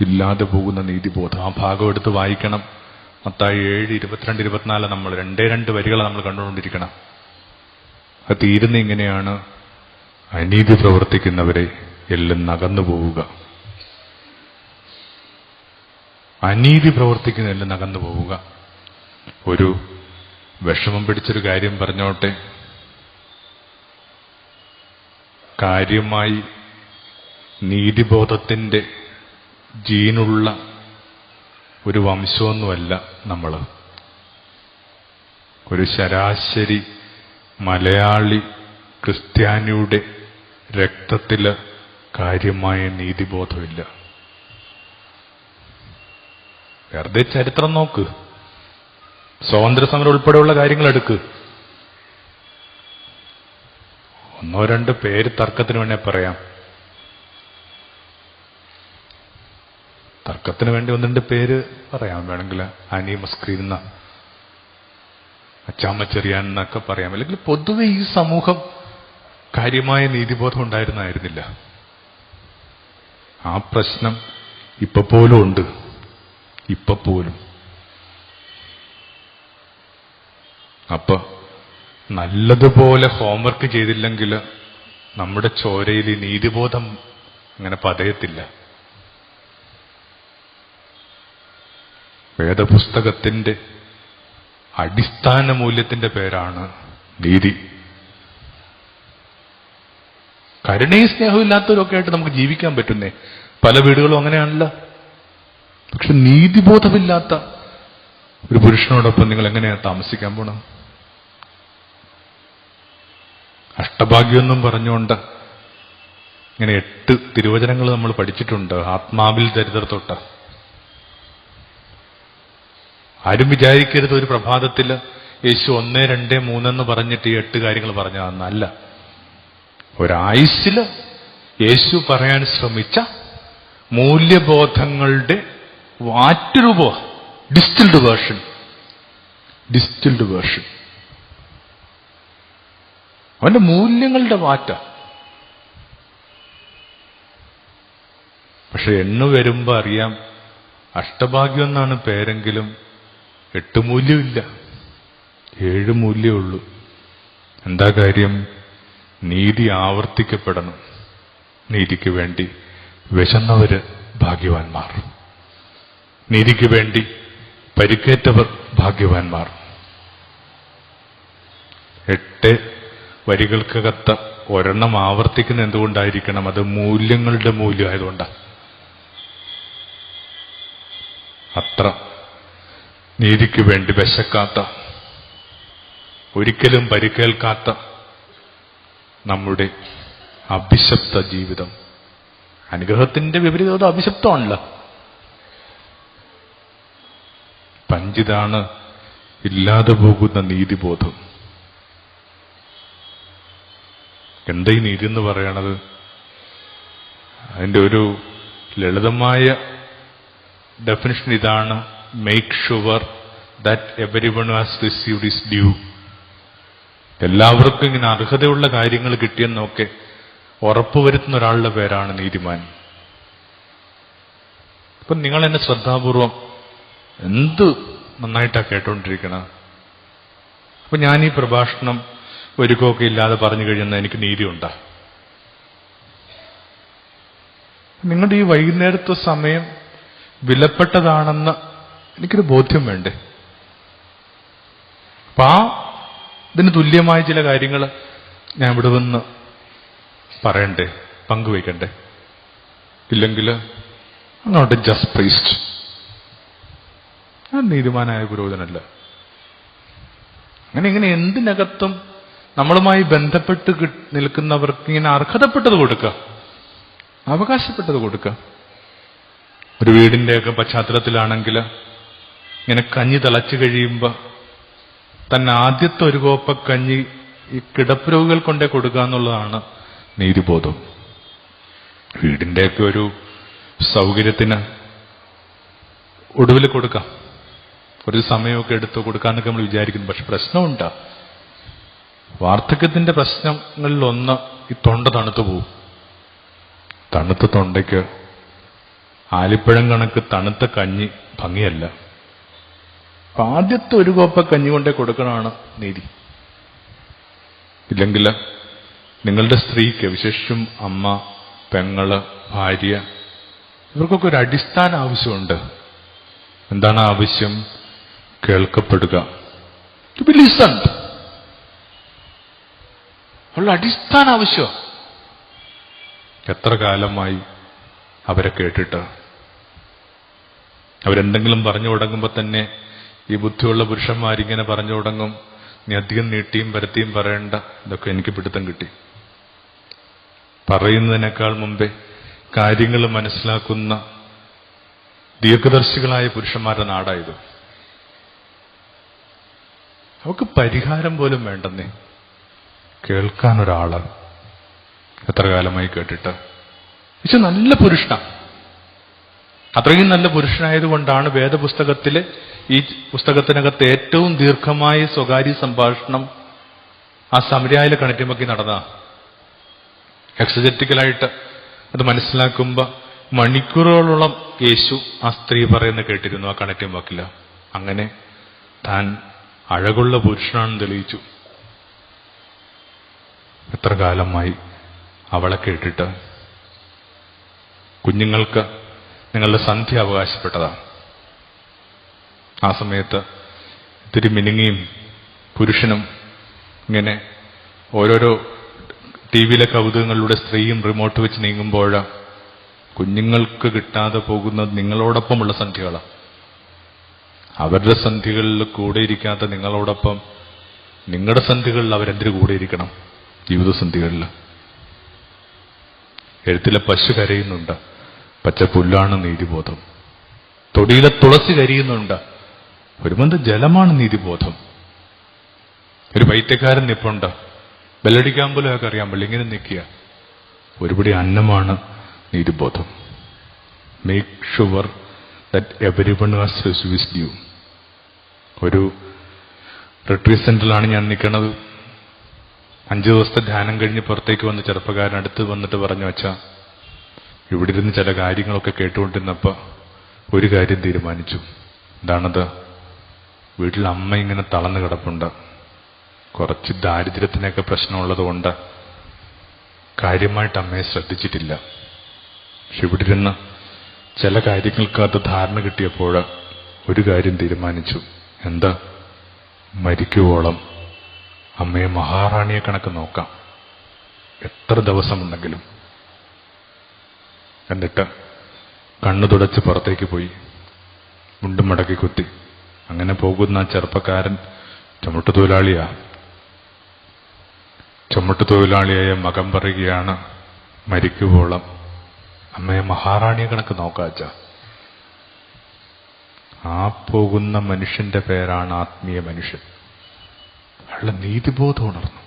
ഇല്ലാതെ പോകുന്ന നീതിബോധം. ആ ഭാഗം എടുത്ത് വായിക്കണം. മത്തായി ഏഴ് ഇരുപത്തിരണ്ട് ഇരുപത്തിനാല് നമ്മൾ രണ്ടേ രണ്ട് വരികൾ നമ്മൾ കണ്ടുകൊണ്ടിരിക്കണം. അത് തീരുന്ന ഇങ്ങനെയാണ് അനീതി പ്രവർത്തിക്കുന്നവരെ എല്ലാം നകന്നു പോവുക. അനീതി പ്രവർത്തിക്കുന്ന എല്ലാം നകന്നു പോവുക. ഒരു വിഷമം പിടിച്ചൊരു കാര്യം പറഞ്ഞോട്ടെ. കാര്യമായി നീതിബോധത്തിന്റെ ജീനുള്ള ഒരു വംശമൊന്നുമല്ല നമ്മൾ ഒരു ശരാശരി മലയാളി ക്രിസ്ത്യാനിയുടെ രക്തത്തിൽ കാര്യമായ നീതിബോധമില്ല. വെറുതെ ചരിത്രം നോക്ക്. സ്വാതന്ത്ര്യ സമരം ഉൾപ്പെടെയുള്ള കാര്യങ്ങൾ എടുക്ക് ഒന്നോ രണ്ട് പേര് തർക്കത്തിന് വേണേ പറയാം. തർക്കത്തിന് വേണ്ടി ഒന്ന് രണ്ട് പേര് പറയാം വേണമെങ്കിൽ അനി മസ്കീന്ന അച്ചാമ്മച്ചെറിയാൻ എന്നൊക്കെ പറയാം അല്ലെങ്കിൽ പൊതുവെ ഈ സമൂഹം കാര്യമായ നീതിബോധം ഉണ്ടായിരുന്നായിരുന്നില്ല. ആ പ്രശ്നം ഇപ്പൊ പോലും ഉണ്ട്. ഇപ്പൊ പോലും. അപ്പൊ നല്ലതുപോലെ ഹോംവർക്ക് ചെയ്തില്ലെങ്കിൽ നമ്മുടെ ചോരയിൽ ഈ നീതിബോധം അങ്ങനെ പതയത്തില്ല. വേദപുസ്തകത്തിന്റെ അടിസ്ഥാന മൂല്യത്തിന്റെ പേരാണ് നീതി. കരുണയും സ്നേഹവും ഇല്ലാത്തവരൊക്കെ ആയിട്ട് നമുക്ക് ജീവിക്കാൻ പറ്റുന്നേ? പല വീടുകളും അങ്ങനെയാണല്ലോ. പക്ഷെ നീതിബോധമില്ലാത്ത ഒരു പുരുഷനോടൊപ്പം നിങ്ങൾ എങ്ങനെയാണ് താമസിക്കാൻ പോണം? അഷ്ടഭാഗ്യമൊന്നും പറഞ്ഞുകൊണ്ട് ഇങ്ങനെ എട്ട് തിരുവചനങ്ങൾ നമ്മൾ പഠിച്ചിട്ടുണ്ട്. ആത്മാവിൽ ദരിദ്രത്തൊട്ട്. ആരും വിചാരിക്കരുത് ഒരു പ്രഭാതത്തിൽ യേശു ഒന്ന് രണ്ട് മൂന്നെന്ന് പറഞ്ഞിട്ട് ഈ എട്ട് കാര്യങ്ങൾ പറഞ്ഞതെന്നല്ല ഒരായുസിൽ യേശു പറയാൻ ശ്രമിച്ച മൂല്യബോധങ്ങളുടെ വാറ്റുരൂപ ഡിസ്റ്റിൽഡ് വേർഷൻ ഡിസ്റ്റിൽഡ് വേർഷൻ അവന്റെ മൂല്യങ്ങളുടെ മാറ്റ പക്ഷെ എണ്ണു വരുമ്പോ അറിയാം അഷ്ടഭാഗ്യം എന്നാണ് പേരെങ്കിലും എട്ട് മൂല്യമില്ല. ഏഴ് മൂല്യമുള്ളൂ എന്താ കാര്യം? നീതി ആവർത്തിക്കപ്പെടണം. നീതിക്ക് വേണ്ടി വിശന്നവര് ഭാഗ്യവാന്മാർ. നീതിക്ക് വേണ്ടി പരിക്കേറ്റവർ ഭാഗ്യവാന്മാർ. എട്ട് വരികൾക്കകത്ത ഒരെണ്ണം ആവർത്തിക്കുന്ന എന്തുകൊണ്ടായിരിക്കണം? അത് മൂല്യങ്ങളുടെ മൂല്യമായതുകൊണ്ടാണ് അത്ര. നീതിക്ക് വേണ്ടി വിശക്കാത്ത ഒരിക്കലും പരിക്കേൽക്കാത്ത നമ്മുടെ അഭിശപ്ത ജീവിതം. അനുഗ്രഹത്തിന്റെ വിപരീതം അഭിശപ്തമാണല്ലോ. പഞ്ചിതാണ് ഇല്ലാതെ പോകുന്ന നീതിബോധം. എന്താ ഈ നീതി എന്ന് പറയണത്? അതിന്റെ ഒരു ലളിതമായ ഡെഫിനിഷൻ ഇതാണ് sure that everyone has received is due എല്ലാവർക്കും ഇങ്ങനെ അർഹതയുള്ള കാര്യങ്ങൾ കിട്ടിയെന്നൊക്കെ ഉറപ്പുവരുത്തുന്ന ഒരാളുടെ പേരാണ് നീതിമാൻ. ഇപ്പൊ നിങ്ങൾ എന്നെ ശ്രദ്ധാപൂർവം എന്ത് നന്നായിട്ടാണ് കേട്ടുകൊണ്ടിരിക്കണം അപ്പൊ ഞാൻ ഈ പ്രഭാഷണം ഒരുക്കമൊക്കെ ഇല്ലാതെ പറഞ്ഞു കഴിയുന്ന എനിക്ക് നീതിയുണ്ടാ? നിങ്ങളുടെ ഈ വൈകുന്നേരത്തെ സമയം വിലപ്പെട്ടതാണെന്ന് എനിക്കൊരു ബോധ്യം വേണ്ടേ? അപ്പൊ ആ ഇതിന് തുല്യമായ ചില കാര്യങ്ങൾ ഞാൻ ഇവിടെ വന്ന് പറയണ്ടേ പങ്കുവയ്ക്കണ്ടേ? ഇല്ലെങ്കിൽ എ ജസ്റ്റ് പ്രീസ്റ്റ് ഞാൻ നീതിമാനായ പുരോഹിതനല്ല. അങ്ങനെ ഇങ്ങനെ എന്തിനകത്തും നമ്മളുമായി ബന്ധപ്പെട്ട് നിൽക്കുന്നവർക്ക് ഇങ്ങനെ അർഹതപ്പെട്ടത് കൊടുക്കുക. അവകാശപ്പെട്ടത് കൊടുക്കുക. ഒരു വീടിന്റെയൊക്കെ പശ്ചാത്തലത്തിലാണെങ്കിൽ ഇങ്ങനെ കഞ്ഞി തിളച്ചു കഴിയുമ്പോൾ തന്നെ ആദ്യത്തെ ഒരു കോപ്പ കഞ്ഞി ഈ കിടപ്പുരോഗികൾ കൊണ്ടേ കൊടുക്കുക എന്നുള്ളതാണ് നീതിബോധം. വീടിന്റെയൊക്കെ ഒരു സൗകര്യത്തിന് ഒടുവിൽ കൊടുക്കാം. ഒരു സമയമൊക്കെ എടുത്ത് കൊടുക്കാന്നൊക്കെ നമ്മൾ വിചാരിക്കുന്നു. പക്ഷെ പ്രശ്നമുണ്ട്. വാർദ്ധക്യത്തിന്റെ പ്രശ്നങ്ങളിലൊന്ന് ഈ തൊണ്ട തണുത്തു പോവും. തണുത്ത തൊണ്ടയ്ക്ക് ആലിപ്പഴം കണക്ക് തണുത്ത കഞ്ഞി ഭംഗിയല്ല. അപ്പൊ ആദ്യത്തെ ഒരു കോപ്പ കഞ്ഞി കൊണ്ടേ കൊടുക്കണമാണ് നീതി. ഇല്ലെങ്കിൽ നിങ്ങളുടെ സ്ത്രീക്ക് വിശേഷം അമ്മ പെങ്ങൾ ഭാര്യ ഇവർക്കൊക്കെ ഒരു അടിസ്ഥാന ആവശ്യമുണ്ട്. എന്താണ് ആവശ്യം? കേൾക്കപ്പെടുക. ലിസൺഡ് ഉള്ള അടിസ്ഥാന ആവശ്യം. എത്ര കാലമായി അവരെ കേട്ടിട്ട്? അവരെന്തെങ്കിലും പറഞ്ഞു തുടങ്ങുമ്പോൾ തന്നെ ഈ ബുദ്ധിയുള്ള പുരുഷന്മാരിങ്ങനെ പറഞ്ഞു തുടങ്ങും. നീ അധികം നീട്ടിയും പരത്തിയും പറയണ്ട. ഇതൊക്കെ എനിക്ക് പിടുത്തം കിട്ടി. പറയുന്നതിനേക്കാൾ മുമ്പേ കാര്യങ്ങൾ മനസ്സിലാക്കുന്ന ദീർഘദർശികളായ പുരുഷന്മാരുടെ നാടായത്. അവർക്ക് പരിഹാരം പോലും വേണ്ടെന്നേ. കേൾക്കാൻ ഒരാൾ. എത്ര കാലമായി കേട്ടിട്ട്. പക്ഷെ നല്ല പുരുഷന. അത്രയും നല്ല പുരുഷനായതുകൊണ്ടാണ് വേദപുസ്തകത്തിലെ ഈ പുസ്തകത്തിനകത്ത് ഏറ്റവും ദീർഘമായ സ്വകാര്യ സംഭാഷണം ആ സമരായിലെ കണറ്റിമക്കി നടന്ന. എക്സജറ്റിക്കലായിട്ട് അത് മനസ്സിലാക്കുമ്പോൾ മണിക്കൂറുകളോളം യേശു ആ സ്ത്രീ പറയുന്ന കേട്ടിരുന്നു ആ കണക്റ്റീവ് വാക്കില്ല അങ്ങനെ താൻ അഴകുള്ള പുരുഷനാണെന്ന് തെളിയിച്ചു. എത്ര കാലമായി അവളെ കേട്ടിട്ട് കുഞ്ഞുങ്ങൾക്ക് നിങ്ങളുടെ സന്ധ്യ അവകാശപ്പെട്ടതാണ്. ആ സമയത്ത് ഇത്തിരി മിനുങ്ങിയും പുരുഷനും ഇങ്ങനെ ഓരോരോ ടി വിയിലെ കൗതുകങ്ങളിലൂടെ സ്ത്രീയും റിമോട്ട് വെച്ച് നീങ്ങുമ്പോൾ കുഞ്ഞുങ്ങൾക്ക് കിട്ടാതെ പോകുന്നത് നിങ്ങളോടൊപ്പമുള്ള സന്ധ്യകളാണ് അവരുടെ സന്ധികളിൽ കൂടെ ഇരിക്കാത്ത നിങ്ങളോടൊപ്പം നിങ്ങളുടെ സന്ധികളിൽ അവരെന്തിനു കൂടെ ഇരിക്കണം? ജീവിതസന്ധികളിൽ എഴുത്തിലെ പശു കരയുന്നുണ്ട്. പച്ച പുല്ലാണ് നീതിബോധം. തൊടിയിലെ തുളസി കരിയുന്നുണ്ട് ഒരു ബന്ധം ജലമാണ് നീതിബോധം. ഒരു വൈദ്യക്കാരൻ നിപ്പുണ്ട്. ബെല്ലടിക്കാൻ പോലും അറിയാൻ പറ്റില്ല. ഇങ്ങനെ നിൽക്കുക. ഒരുപടി അന്നമാണ് നീതിബോധം. Make sure that everyone has his due ഒരു റിട്രീറ്റ് സെന്ററിലാണ് ഞാൻ നിൽക്കുന്നത്. അഞ്ചു ദിവസത്തെ ധ്യാനം കഴിഞ്ഞ് പുറത്തേക്ക് വന്ന് ചെറുപ്പക്കാരൻ അടുത്ത് വന്നിട്ട് പറഞ്ഞു വച്ചാ ഇവിടെ ഇരുന്ന് ചില കാര്യങ്ങളൊക്കെ കേട്ടുകൊണ്ടിരുന്നപ്പോ ഒരു കാര്യം തീരുമാനിച്ചു. എന്താണത്? വീട്ടിൽ അമ്മ ഇങ്ങനെ തളർന്നു കിടപ്പുണ്ട്. കുറച്ച് ദാരിദ്ര്യത്തിനൊക്കെ പ്രശ്നമുള്ളത് കൊണ്ട് കാര്യമായിട്ട് അമ്മയെ ശ്രദ്ധിച്ചിട്ടില്ല. പക്ഷെ ഇവിടെ ഇരുന്ന് ചില കാര്യങ്ങൾക്കകത്ത് ധാരണ കിട്ടിയപ്പോൾ ഒരു കാര്യം തീരുമാനിച്ചു. എന്താ? മരിക്കുവോളം അമ്മയെ മഹാറാണിയെ കണക്ക് നോക്കാം. എത്ര ദിവസമുണ്ടെങ്കിലും. എന്നിട്ട് കണ്ണു തുടച്ച് പുറത്തേക്ക് പോയി. മുണ്ടും മടക്കി കുത്തി. അങ്ങനെ പോകുന്ന ചെറുപ്പക്കാരൻ ചുമട്ടു തൊഴിലാളിയാ. ചുമട്ടു തൊഴിലാളിയായ മകം പറയുകയാണ് മരിക്കുവോളം. അമ്മയെ മഹാറാണിയെ കണക്ക് നോക്കാച്ച ആ പോകുന്ന മനുഷ്യന്റെ പേരാണ് ആത്മീയ മനുഷ്യൻ. അയാളുടെ നീതിബോധം ഉണർന്നു.